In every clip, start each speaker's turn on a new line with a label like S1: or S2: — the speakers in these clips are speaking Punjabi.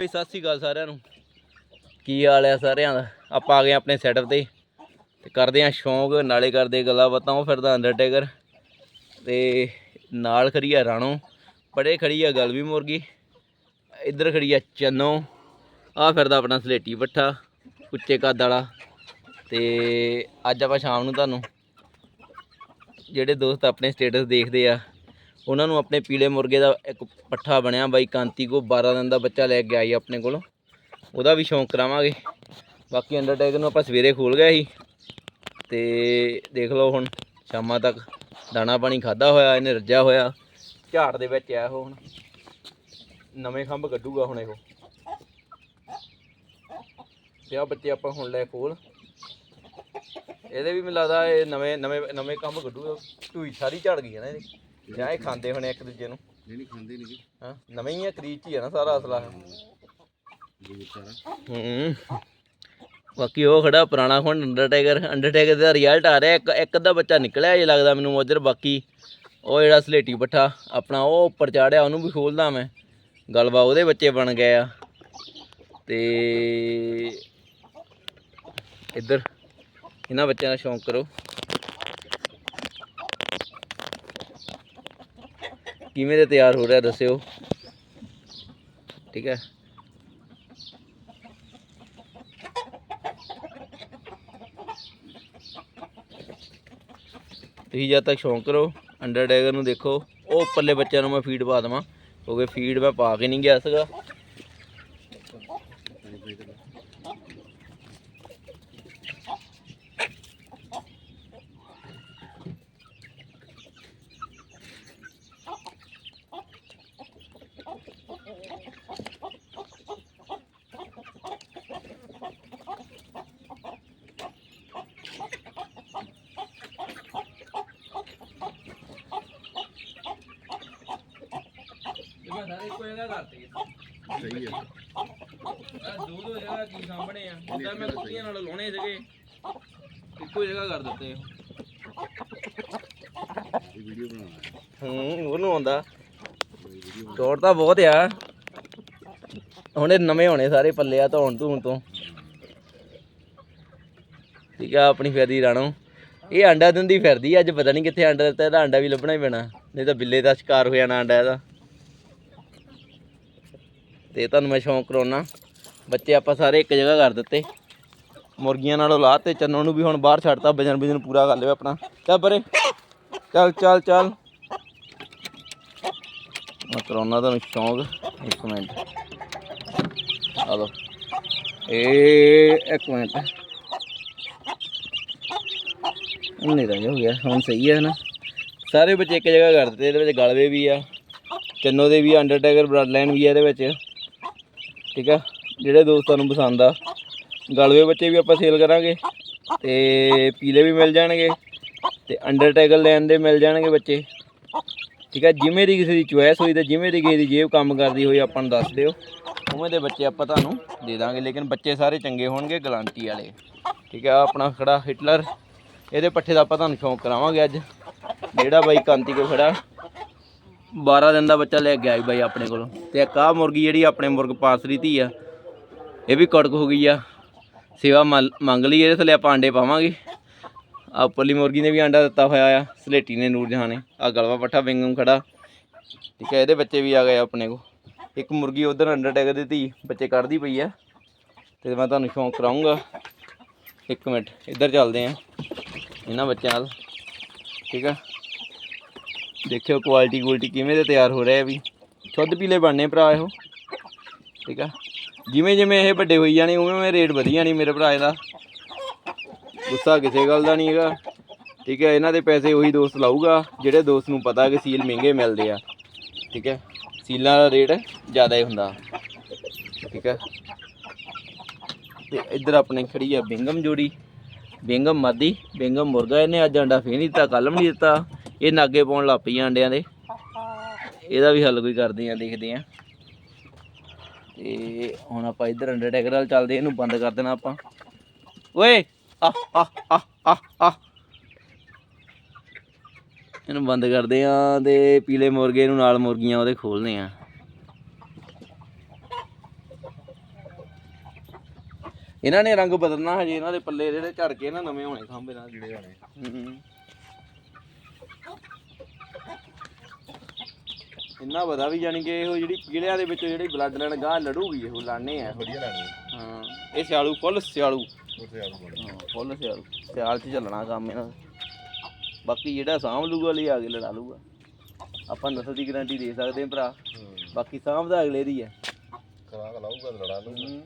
S1: ਬਈ ਸਤਿ ਸ੍ਰੀ ਅਕਾਲ ਸਾਰਿਆਂ ਨੂੰ। ਕੀ ਹਾਲ ਹੈ ਸਾਰਿਆਂ ਦਾ? ਆਪਾਂ ਆ ਗਏ ਆਪਣੇ ਸੈਟਅਪ ਤੇ। ਤੇ ਕਰਦੇ ਆ ਸ਼ੌਂਕ, ਨਾਲੇ ਕਰਦੇ ਗੱਲਾਂ ਬਾਤਾਂ, ਉਹ ਫਿਰਦਾ ਅੰਡਰਟੇਕਰ ਤੇ ਨਾਲ ਖੜੀ ਆ ਰਾਣੋ। ਪੜੇ ਖੜੀ ਆ ਗਲਵੀ ਮੁਰਗੀ। ਇੱਧਰ ਖੜੀ ਆ ਚੰਨੋ। ਆ ਫਿਰਦਾ ਆਪਣਾ ਸਲੇਟੀ ਪੱਠਾ, ਉੱਚੇ ਕੱਦ ਵਾਲਾ। ਤੇ ਅੱਜ ਆਪਾਂ ਸ਼ਾਮ ਨੂੰ ਤੁਹਾਨੂੰ, ਜਿਹੜੇ ਦੋਸਤ ਆਪਣੇ ਸਟੇਟਸ ਦੇਖਦੇ ਆ ਉਹਨਾਂ ਨੂੰ ਆਪਣੇ ਪੀਲੇ ਮੁਰਗੇ ਦਾ ਇੱਕ ਪੱਠਾ ਬਣਿਆ ਬਾਈ ਕਾਂਤੀ ਕੋ 12 ਦਿਨ ਦਾ ਬੱਚਾ ਲੈ ਕੇ ਆਈ ਆਪਣੇ ਕੋਲੋਂ। ਉਹਦਾ ਵੀ ਸ਼ੌਂਕ ਕਰਾਵਾਂਗੇ। ਬਾਕੀ ਅੰਡਰਟੇਕ ਨੂੰ ਆਪਾਂ ਸਵੇਰੇ ਖੋਲ ਗਿਆ ਸੀ। ਤੇ ਦੇਖ ਲਓ ਹੁਣ, ਸ਼ਾਮਾਂ ਤੱਕ ਦਾਣਾ ਪਾਣੀ ਖਾਦਾ ਹੋਇਆ, ਇਹਨੇ ਰੱਜਿਆ ਹੋਇਆ। ਝਾੜ ਦੇ ਵਿੱਚ ਆਇਆ ਉਹ ਹੁਣ। ਨਵੇਂ ਖੰਭ ਕੱਢੂਗਾ ਹੁਣ ਇਹੋ। ਤੇ ਆ ਬੱਚੇ ਆਪਾਂ ਹੁਣ ਲੈ ਖੋਲ। ਇਹਦੇ ਵੀ ਮੈਨੂੰ ਲੱਗਦਾ ਇਹ ਨਵੇਂ ਨਵੇਂ ਨਵੇਂ ਕੰਮ ਕੱਢੂਗਾ। ਢੂਈ ਸਾਰੀ ਝੜ ਗਈ ਹੈ ਨਾ ਇਹਦੀ। ਜਾਂ ਇਹ ਖਾਂਦੇ ਹੋਣੇ ਇੱਕ ਦੂਜੇ ਨੂੰ?
S2: ਨਹੀਂ ਨਹੀਂ ਖਾਂਦੇ ਨਹੀਂ
S1: ਹਾਂ ਨਵੇਂ ਹੀ ਆ ਕਰੀਚ ਹੀ ਆ ਨਾ ਸਾਰਾ ਅਸਲਾ। ਹੂੰ ਬਾਕੀ ਉਹ ਖੜਾ ਪੁਰਾਣਾ ਹੁਣ ਅੰਡਰਟੇਕਰ ਅੰਡਰਟੇਕਰ ਦਾ ਰਿਜ਼ਲਟ ਆ ਰਿਹਾ। ਇੱਕ ਇੱਕ ਅੱਧਾ ਬੱਚਾ ਨਿਕਲਿਆ ਜੇ ਲੱਗਦਾ ਮੈਨੂੰ ਉਧਰ ਬਾਕੀ ਉਹ ਜਿਹੜਾ ਸਲੇਟੀ ਪੱਠਾ ਆਪਣਾ ਉਹ ਉੱਪਰ ਚਾੜਿਆ ਉਹਨੂੰ ਵੀ ਖੋਲਦਾ ਮੈਂ। ਗਲਬਾ ਉਹਦੇ ਬੱਚੇ ਬਣ ਗਏ ਆ। ਤੇ ਇੱਧਰ ਇਹਨਾਂ ਬੱਚਿਆਂ ਦਾ ਸ਼ੌਂਕ ਕਰੋ। ਕਿਵੇਂ ਦੇ ਤਿਆਰ ਹੋ ਰਿਹਾ ਦੱਸਿਓ। ਠੀਕ ਹੈ। ਤੁਸੀਂ ਜਦ ਤੱਕ ਸ਼ੌਂਕ ਕਰੋ ਅੰਡਰ ਡੈਗਰ ਨੂੰ ਦੇਖੋ। ਉਹ ਉੱਪਰਲੇ ਬੱਚਿਆਂ ਨੂੰ ਮੈਂ ਫੀਡ ਪਾ ਦੇਵਾਂ, ਕਿਉਂਕਿ ਫੀਡ ਮੈਂ ਪਾ ਕੇ ਨਹੀਂ ਗਿਆ ਸੀਗਾ। ਮੈਂ ਸਾਰੇ ਇੱਕੋ ਜਗ੍ਹਾ ਕਰਤੇ
S2: ਸਹੀ ਹੈ
S1: ਆ ਦੋ ਦੋ ਜਗ੍ਹਾ ਕੀ ਸਾਹਮਣੇ ਆ ਉਦਾਂ ਮੈਂ ਕੁੱਤੀਆਂ ਨਾਲ ਲਾਉਣੇ ਸੀਗੇ ਇੱਕੋ ਜਗ੍ਹਾ ਕਰ ਦਿੱਤੇ
S2: ਇਹ ਵੀਡੀਓ ਬਣਾਉਣਾ ਹੈ
S1: ਹੂੰ ਉਹਨੂੰ ਆਉਂਦਾ।
S2: ਵੀਡੀਓ
S1: ਚੋਰ ਤਾਂ ਬਹੁਤ ਆ। ਹੁਣ ਇਹ ਨਵੇਂ ਹੋਣੇ ਸਾਰੇ ਪੱਲੇ ਆ ਧੋਣ ਧੂਣ ਤੋਂ। ਠੀਕ ਆ, ਆਪਣੀ ਫਿਰਦੀ ਰਾਣੋ। ਇਹ ਆਂਡਾ ਦਿੰਦੀ ਫਿਰਦੀ ਅੱਜ ਪਤਾ ਨਹੀਂ ਕਿੱਥੇ ਆਂਡਾ ਦਿੱਤਾ, ਇਹਦਾ ਆਂਡਾ ਵੀ ਲੱਭਣਾ ਹੀ ਪੈਣਾ। ਨਹੀਂ ਤਾਂ ਬਿੱਲੇ ਦਾ ਸ਼ਿਕਾਰ ਹੋ ਜਾਣਾ ਆਂਡਾ ਇਹਦਾ। ਤੇ ਤੁਹਾਨੂੰ ਮੈਂ ਸ਼ੌਂਕ ਕਰਾਉਣਾ ਬੱਚੇ ਆਪਾਂ ਸਾਰੇ ਇੱਕ ਜਗ੍ਹਾ ਕਰ ਦਿੱਤੇ। ਮੁਰਗੀਆਂ ਨਾਲੋਂ ਲਾਹ ਤੇ ਚੰਨੋ ਨੂੰ ਵੀ ਹੁਣ ਬਾਹਰ ਛੱਡਤਾ, ਵਜਨ ਵਜਨ ਪੂਰਾ ਕਰ ਲਿਆ ਆਪਣਾ। ਚੱਲ ਪਰੇ। ਚੱਲ ਚੱਲ ਚੱਲ। ਮੈਂ ਕਰਾਉਣਾ ਤੁਹਾਨੂੰ ਸ਼ੌਂਕ। ਇੱਕ ਮਿੰਟ। ਆ ਲਓ। ਇਹ ਇੱਕ ਮਿੰਟ। ਨਹੀਂ ਰਹਿ ਹੋ ਗਿਆ। ਹੁਣ ਸਹੀ ਹੈ ਨਾ ਸਾਰੇ ਬੱਚੇ ਇੱਕ ਜਗ੍ਹਾ ਕਰ ਦਿੱਤੇ। ਇਹਦੇ ਵਿੱਚ ਗਲਵੇ ਵੀ ਆ। ਚੰਨੋ ਦੇ ਵੀ ਅੰਡਰਟੇਕਰ ਬਲੱਡ ਲਾਈਨ ਵੀ ਆ ਇਹਦੇ ਵਿੱਚ। ਠੀਕ ਆ? ਜਿਹੜੇ ਦੋਸਤਾਂ ਨੂੰ ਪਸੰਦ ਆ, ਗਲਵੇ ਬੱਚੇ ਵੀ ਆਪਾਂ ਸੇਲ ਕਰਾਂਗੇ ਤੇ ਪੀਲੇ ਵੀ ਮਿਲ ਜਾਣਗੇ ਤੇ ਅੰਡਰਟੇਕਰ ਲੈਣ ਦੇ ਮਿਲ ਜਾਣਗੇ ਬੱਚੇ। ਠੀਕ ਹੈ ਜਿਵੇਂ ਦੀ ਕਿਸੇ ਦੀ ਚੁਆਇਸ ਹੋਈ ਤੇ ਜਿਵੇਂ ਦੀ ਕਿਸੇ ਦੀ ਜੇਬ ਕੰਮ ਕਰਦੀ ਹੋਈ ਆਪਾਂ ਨੂੰ ਦੱਸ ਦਿਓ। ਉਵੇਂ ਦੇ ਬੱਚੇ ਆਪਾਂ ਤੁਹਾਨੂੰ ਦੇ ਦਾਂਗੇ, ਲੇਕਿਨ ਬੱਚੇ ਸਾਰੇ ਚੰਗੇ ਹੋਣਗੇ ਗਲਾਂਟੀ ਵਾਲੇ। ਠੀਕ ਆ? ਆਪਣਾ ਖੜਾ ਹਿਟਲਰ ਇਹਦੇ ਪੱਠੇ ਦਾ ਆਪਾਂ ਤੁਹਾਨੂੰ ਸ਼ੌਂਕ ਕਰਾਵਾਂਗੇ ਅੱਜ। ਜਿਹੜਾ ਬਾਈ ਕਾਂਤੀ ਕੋ ਖੜਾ 12 ਦਿਨ ਦਾ ਬੱਚਾ ਲੈ ਕੇ ਆਈ ਬਾਈ ਆਪਣੇ ਕੋਲੋਂ। ਤੇ ਇੱਕ ਆਹ ਮੁਰਗੀ ਜਿਹੜੀ ਆਪਣੇ ਮੁਰਗ ਪਾਸਰੀ ਧੀ ਆ, ਇਹ ਵੀ ਕੜਕ ਹੋ ਗਈ ਆ। ਸੇਵਾ ਮੰਨ- ਮੰਗ ਲਈ ਇਹਦੇ ਥੱਲੇ ਆਪਾਂ ਆਂਡੇ ਪਾਵਾਂਗੇ। ਆ ਉੱਪਰਲੀ ਮੁਰਗੀ ਨੇ ਵੀ ਆਂਡਾ ਦਿੱਤਾ ਹੋਇਆ ਆ, ਸਲੇਟੀ ਨੇ ਨੂਰ ਜਹਾਂ ਨੇ। ਆ ਗਲਵਾ ਪੱਠਾ ਵਿੰਗਮ ਖੜਾ। ਠੀਕ ਹੈ ਇਹਦੇ ਬੱਚੇ ਵੀ ਆ ਗਏ ਆਪਣੇ ਕੋ ਇੱਕ ਮੁਰਗੀ ਉਧਰ ਅੰਡਰਟੇਕਰ ਦੀ ਧੀ, ਬੱਚੇ ਕੱਢਦੀ ਪਈ ਆ। ਤੇ ਮੈਂ ਤੁਹਾਨੂੰ ਸ਼ੌਂਕ ਕਰਾਉਂਗਾ ਇੱਕ ਮਿੰਟ, ਇੱਧਰ ਚੱਲਦੇ ਆ। ਇਹਨਾਂ ਬੱਚਿਆਂ ਨਾਲ ਠੀਕ ਆ। ਦੇਖਿਓ ਕੁਆਲਿਟੀ ਕੁਆਲਿਟੀ ਕਿਵੇਂ ਦੇ ਤਿਆਰ ਹੋ ਰਿਹਾ ਵੀ। ਸ਼ੁੱਧ ਪੀਲੇ ਬਣਨੇ ਭਰਾ ਇਹੋ। ਠੀਕ ਆ? ਜਿਵੇਂ ਜਿਵੇਂ ਇਹ ਵੱਡੇ ਹੋਈ ਜਾਣੇ, ਉਵੇਂ ਉਵੇਂ ਰੇਟ ਵਧੀਆ ਨਹੀਂ ਮੇਰੇ ਭਰਾ ਇਹਦਾ। ਗੁੱਸਾ ਕਿਸੇ ਗੱਲ ਦਾ ਨਹੀਂ ਹੈਗਾ। ਠੀਕ ਹੈ ਇਹਨਾਂ ਦੇ ਪੈਸੇ ਉਹੀ ਦੋਸਤ ਲਾਊਗਾ, ਜਿਹੜੇ ਦੋਸਤ ਨੂੰ ਪਤਾ ਕਿ ਸੀਲ ਮਹਿੰਗੇ ਮਿਲਦੇ ਆ। ਠੀਕ ਹੈ ਸੀਲਾਂ ਦਾ ਰੇਟ ਜ਼ਿਆਦਾ ਹੀ ਹੁੰਦਾ। ਠੀਕ ਹੈ ਤੇ ਇੱਧਰ ਆਪਣੇ ਖੜੀ ਆ ਬਿੰਗਮ ਜੋੜੀ। ਬਿੰਗਮ ਮਾਦੀ, ਬਿੰਗਮ ਮੁਰਗਾ, ਇਹਨੇ ਅੱਜ ਅੰਡਾ ਫੇਰ ਨਹੀਂ ਦਿੱਤਾ, ਕੱਲ੍ਹ ਵੀ ਨਹੀਂ ਦਿੱਤਾ। ਇਹ ਨਾਗੇ ਪਾਉਣ ਲੱਗ ਪਈ ਆ ਅੰਡਿਆਂ ਦੇ। ਇਹਦਾ ਵੀ ਹੱਲ ਕੋਈ ਕਰਦੇ ਆ ਦੇਖਦੇ ਆ ਤੇ ਹੁਣ ਆਪਾਂ ਇੱਧਰ ਅੰਡਰਟੇਕਰ ਵਾਲ ਚੱਲਦੇ ਇਹਨੂੰ ਬੰਦ ਕਰ ਦੇਣਾ ਆਪਾਂ। ਓਏ ਆ ਆ ਆ ਆ ਆ ਇਹਨੂੰ ਬੰਦ ਕਰਦੇ ਆ ਤੇ ਪੀਲੇ ਮੁਰਗੇ ਨੂੰ ਨਾਲ ਮੁਰਗੀਆਂ ਉਹਦੇ ਖੋਲਦੇ ਆ ਇਹਨਾਂ ਨੇ ਰੰਗ ਬਦਲਣਾ ਹਜੇ ਇਹਨਾਂ ਦੇ ਪੱਲੇ ਜਿਹੜੇ ਝੜ ਕੇ ਨਾ ਨਵੇਂ ਹੋਣੇ ਖੰਭ ਦੇ
S2: ਜਿਹੜੇ ਹੋਣੇ।
S1: ਇੰਨਾ ਪਤਾ ਵੀ ਜਾਣੀ ਕਿ ਇਹੋ ਜਿਹੜੀ ਪੀਲਿਆਂ ਦੇ ਵਿੱਚ ਜਿਹੜੀ ਬਲੱਡ ਲਾਈਨ ਗਾਂ ਲੜੂਗੀ ਇਹੋ ਲਾਣੇ ਆ।
S2: ਵਧੀਆ ਲੱਗਣੀ
S1: ਹਾਂ ਇਹ ਸਿਆਲੂ ਫੁੱਲ ਸਿਆਲੂ।
S2: ਉੱਥੇ ਆਲੂ ਬੜੇ
S1: ਹਾਂ ਫੁੱਲ ਸਿਆਲੂ। ਸਿਆਲ 'ਚ ਚੱਲਣਾ ਕੰਮ ਇਹਨਾਂ ਦਾ। ਬਾਕੀ ਜਿਹੜਾ ਸਾਂਭ ਲੂਗਾ ਲਈ ਆ ਕੇ ਲੜਾ ਲੂਗਾ। ਆਪਾਂ ਨਸਲ ਦੀ ਗਾਰੰਟੀ ਦੇ ਸਕਦੇ ਹਾਂ ਭਰਾ। ਬਾਕੀ ਸਾਂਭ ਦਾ ਅਗਲੇ ਦੀ ਹੈ।
S2: ਖਰਾਕ ਲਾਊਗਾ ਤਾਂ ਲੜਾ ਲਊਗਾ।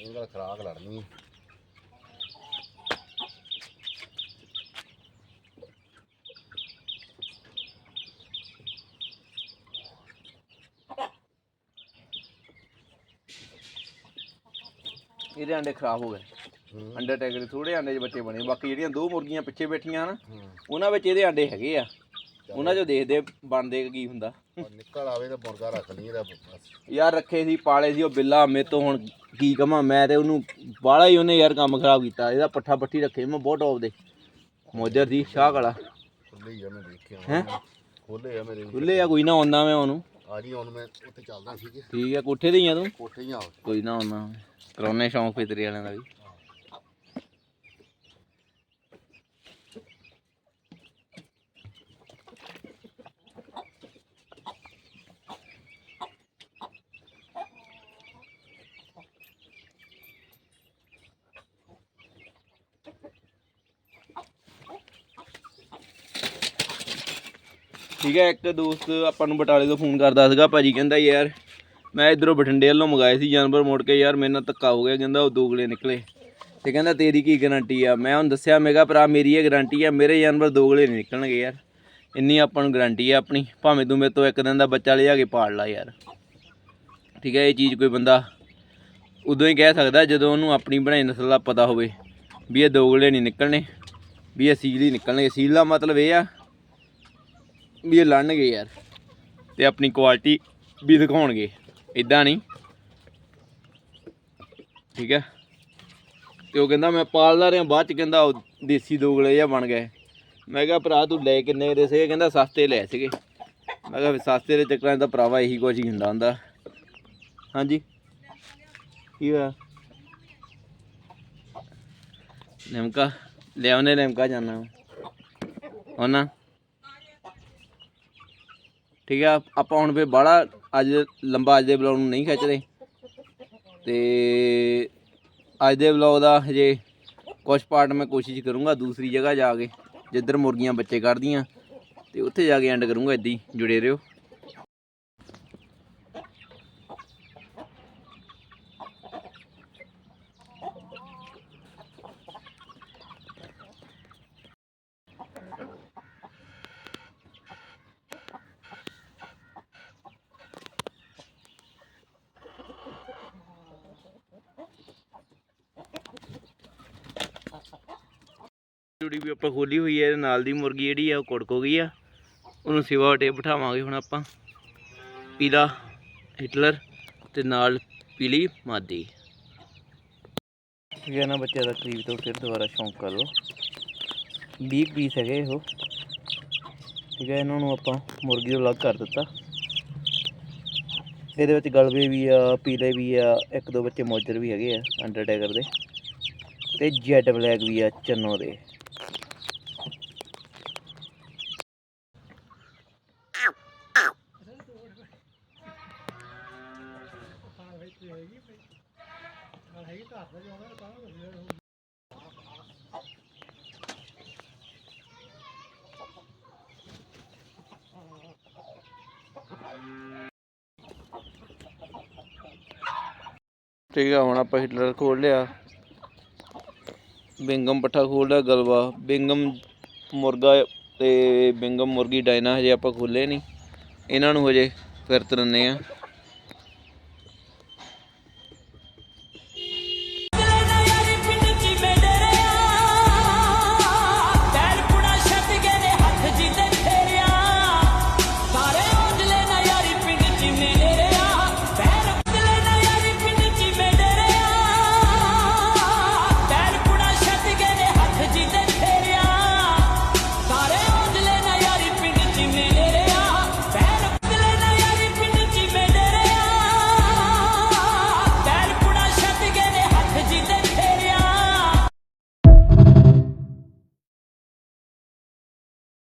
S2: ਇਹਦਾ ਖਰਾਕ ਲੜਨੀ
S1: ਇਹਦੇ ਅੰਡੇ ਖਰਾਬ ਹੋ ਗਏ। ਅੰਡੇ ਟੈਗਰ ਥੋੜੇ ਅੰਡੇ 'ਚ ਬੱਚੇ ਬਣੇ। ਬਾਕੀ ਜਿਹੜੀਆਂ ਦੋ ਮੁਰਗੀਆਂ ਪਿੱਛੇ ਬੈਠੀਆਂ ਨਾ ਉਹਨਾਂ ਵਿੱਚ ਇਹਦੇ ਅੰਡੇ ਹੈਗੇ ਆ। ਉਹਨਾਂ 'ਚੋਂ ਦੇਖਦੇ ਬਣਦੇ ਕੀ ਹੁੰਦਾ।
S2: ਨਿਕਲ ਆਵੇ ਤਾਂ ਮੁਰਗਾ ਰੱਖ ਲਈ ਇਹਦਾ ਬਸ।
S1: ਯਾਰ ਰੱਖੇ ਸੀ ਪਾਲੇ ਸੀ ਉਹ ਬਿੱਲਾ ਮੇ ਤੋਂ ਹੁਣ ਕੀ ਕਵਾਂ ਮੈਂ ਤੇ ਉਹਨੂੰ ਬਾਲਾ ਹੀ ਉਹਨੇ ਯਾਰ ਕੰਮ ਖਰਾਬ ਕੀਤਾ। ਇਹਦਾ ਪੱਠਾ ਪੱਠੀ ਰੱਖੇ ਮੈਂ ਬਹੁਤ ਟੌਪ ਦੇ। ਮੋਜਰ ਦੀ ਸ਼ਾਹ ਕਾਲਾ।
S2: ਖੁੱਲੇ ਆ ਮੈਂ ਦੇਖਿਆ।
S1: ਹੈਂ?
S2: ਖੋਲੇ ਆ ਮੇਰੇ।
S1: ਖੁੱਲੇ ਆ ਕੋਈ ਨਾ ਆਉਂਦਾ ਮੈਂ ਉਹਨੂੰ।
S2: ਆ ਜੀ ਹੁਣ ਮੈਂ ਉੱਥੇ ਚੱਲਦਾ ਸੀ ਕਿ
S1: ਠੀਕ ਆ ਕੋਠੇ ਤੇ ਹੀ ਆ ਤੂੰ?
S2: ਕੋਠੇ ਹੀ ਆ।
S1: ਕੋਈ ਨਾ ਆਉਂਦਾ ਕਰਾਉਣੇ ਸ਼ੌਂਕ ਫਿਤਰੀ ਵਾਲਿਆਂ ਦਾ ਵੀ। ਠੀਕ ਹੈ, ਇੱਕ ਦੋਸਤ ਆਪਾਂ ਨੂੰ ਬਟਾਲੇ ਤੋਂ ਫੋਨ ਕਰਦਾ ਸੀਗਾ, ਭਾਜੀ ਕਹਿੰਦਾ ਯਾਰ ਮੈਂ ਇਧਰੋਂ ਬਠਿੰਡੇ ਵੱਲੋਂ ਮੰਗਾਏ ਸੀ ਜਾਨਵਰ ਮੋੜ ਕੇ, ਯਾਰ ਮੇਰੇ ਨਾਲ ਧੱਕਾ ਹੋ ਗਿਆ, ਕਹਿੰਦਾ ਉਹ ਦੋਗਲੇ ਨਿਕਲੇ। ਤੇ ਕਹਿੰਦਾ ਤੇਰੀ ਕੀ ਗਾਰੰਟੀ ਆ? ਮੈਂ ਉਹਨੂੰ ਦੱਸਿਆ ਮੇਗਾ ਭਰਾ ਮੇਰੀ ਇਹ ਗਾਰੰਟੀ ਆ, ਮੇਰੇ ਜਾਨਵਰ ਦੋਗਲੇ ਨਹੀਂ ਨਿਕਲਣਗੇ ਯਾਰ। ਇੰਨੀ ਆਪਾਂ ਨੂੰ ਗਾਰੰਟੀ ਆ ਆਪਣੀ, ਭਾਵੇਂ ਤੂੰ ਮੇਰੇ ਤੋਂ ਇੱਕ ਦਿਨ ਦਾ ਬੱਚਾ ਲਿਆ ਕੇ ਪਾਲ ਲਾ ਯਾਰ। ਠੀਕ ਹੈ, ਇਹ ਚੀਜ਼ ਕੋਈ ਬੰਦਾ ਉਦੋਂ ਹੀ ਕਹਿ ਸਕਦਾ ਜਦੋਂ ਉਹਨੂੰ ਆਪਣੀ ਬਣਾਈ ਨਸਲ ਦਾ ਪਤਾ ਹੋਵੇ ਵੀ ਇਹ ਦੋਗਲੇ ਨਹੀਂ ਨਿਕਲਣੇ, ਵੀ ਇਹ ਸੀਲ ਹੀ ਨਿਕਲਣਗੇ। ਸੀਲ ਦਾ ਮਤਲਬ ਇਹ ਆ ਵੀ ਇਹ ਲੜਨਗੇ ਯਾਰ। ਤੇ ਆਪਣੀ ਕੁਆਲਿਟੀ ਵੀ ਦਿਖਾਉਣਗੇ। ਇਦਾਂ ਨਹੀਂ। ਠੀਕ ਹੈ। ਤੇ ਉਹ ਕਹਿੰਦਾ, ਮੈਂ ਪਾਲਦਾ ਰਿਹਾ, ਬਾਅਦ ਚ ਕਹਿੰਦਾ ਉਹ ਦੇਸੀ ਦੋਗਲੇ ਜਿਹਾ ਬਣ ਗਏ ਮੈਂ ਕਿਹਾ, ਭਰਾ, ਤੂੰ ਲੈ ਕਿੰਨੇ ਦੇ ਸੀਗੇ? ਕਹਿੰਦਾ, ਸਸਤੇ ਲਏ ਸੀਗੇ। ਮੈਂ ਕਿਹਾ ਸਸਤੇ ਦੇ ਚੱਕਰਾਂ 'ਚ ਤਾਂ ਭਰਾਵਾ ਇਹੀ ਕੁਝ ਹੀ ਹੁੰਦਾ ਹੁੰਦਾ। ਹਾਂਜੀ। ਕੀ ਹੋਇਆ? ਨਿਮਕਾ। ਲਿਆਉਨੇ ਨਿਮਕਾ ਜਾਣਾ ਹੋਣਾ ਠੀਕ ਆ, ਆਪਾਂ ਹੁਣ ਫੇ ਬਾਹਲਾ ਅੱਜ ਲੰਬਾ ਅੱਜ ਦੇ ਬਲੌਗ ਨੂੰ ਨਹੀਂ ਖਿੱਚਦੇ। ਤੇ ਅੱਜ ਦੇ ਬਲੌਗ ਦਾ ਹਜੇ ਕੁਝ ਪਾਰਟ ਮੈਂ ਕੋਸ਼ਿਸ਼ ਕਰੂੰਗਾ ਦੂਸਰੀ ਜਗ੍ਹਾ ਜਾ ਕੇ, ਜਿੱਧਰ ਮੁਰਗੀਆਂ ਬੱਚੇ ਕੱਢਦੀਆਂ, ਤੇ ਉੱਥੇ ਜਾ ਕੇ ਐਂਡ ਕਰੂੰਗਾ ਇੱਦਾਂ ਹੀ, ਜੁੜੇ ਰਹੋ। ਜੁੜੀ ਵੀ ਆਪਾਂ ਖੋਲੀ ਹੋਈ ਹੈ ਨਾਲ ਦੀ ਮੁਰਗੀ ਜਿਹੜੀ ਆ, ਉਹ ਕੁੜਕ ਹੋ ਗਈ ਆ। ਉਹਨੂੰ ਸਿਵਾ ਟੇ ਬਿਠਾਵਾਂਗੇ ਹੁਣ ਆਪਾਂ। ਪੀਲਾ ਹਿਟਲਰ ਤੇ ਨਾਲ ਪੀਲੀ ਮਾਦੀ। ਠੀਕ ਹੈ ਨਾ ਬੱਚਿਆਂ ਦਾ ਕਰੀਬ ਤੋਂ ਫਿਰ ਦੁਬਾਰਾ ਸ਼ੌਂਕ ਕਰ ਲਓ। 20 ਪੀਸ ਹੈਗੇ ਇਹੋ। ਠੀਕ ਹੈ, ਇਹਨਾਂ ਨੂੰ ਆਪਾਂ ਮੁਰਗੀ ਤੋਂ ਅਲੱਗ ਕਰ ਦਿੱਤਾ। ਇਹਦੇ ਵਿੱਚ ਗਲਵੇ ਵੀ ਆ, ਪੀਲੇ ਵੀ ਆ, ਇੱਕ ਦੋ ਬੱਚੇ ਮੋਜਰ ਵੀ ਹੈਗੇ ਆ, ਅੰਡਰਟੇਕਰ ਦੇ। ਤੇ ਜੈਡ ਬਲੈਕ ਵੀ ਆ, ਚੰਨੋ ਦੇ। ਠੀਕ ਆ, ਹੁਣ ਆਪਾਂ ਹਿਟਲਰ ਖੋਲ ਲਿਆ। ਬਿੰਗਮ ਪੱਠਾ ਖੋਲ ਲਿਆ ਗਲਵਾ। ਬਿੰਗਮ ਮੁਰਗਾ ਤੇ ਬਿੰਗਮ ਮੁਰਗੀ ਡਾਇਨਾ ਹਜੇ ਆਪਾਂ ਖੋਲੇ ਨਹੀਂ ਇਹਨਾਂ ਨੂੰ ਹਜੇ ਫਿਰ ਤਰਨੇ ਆ।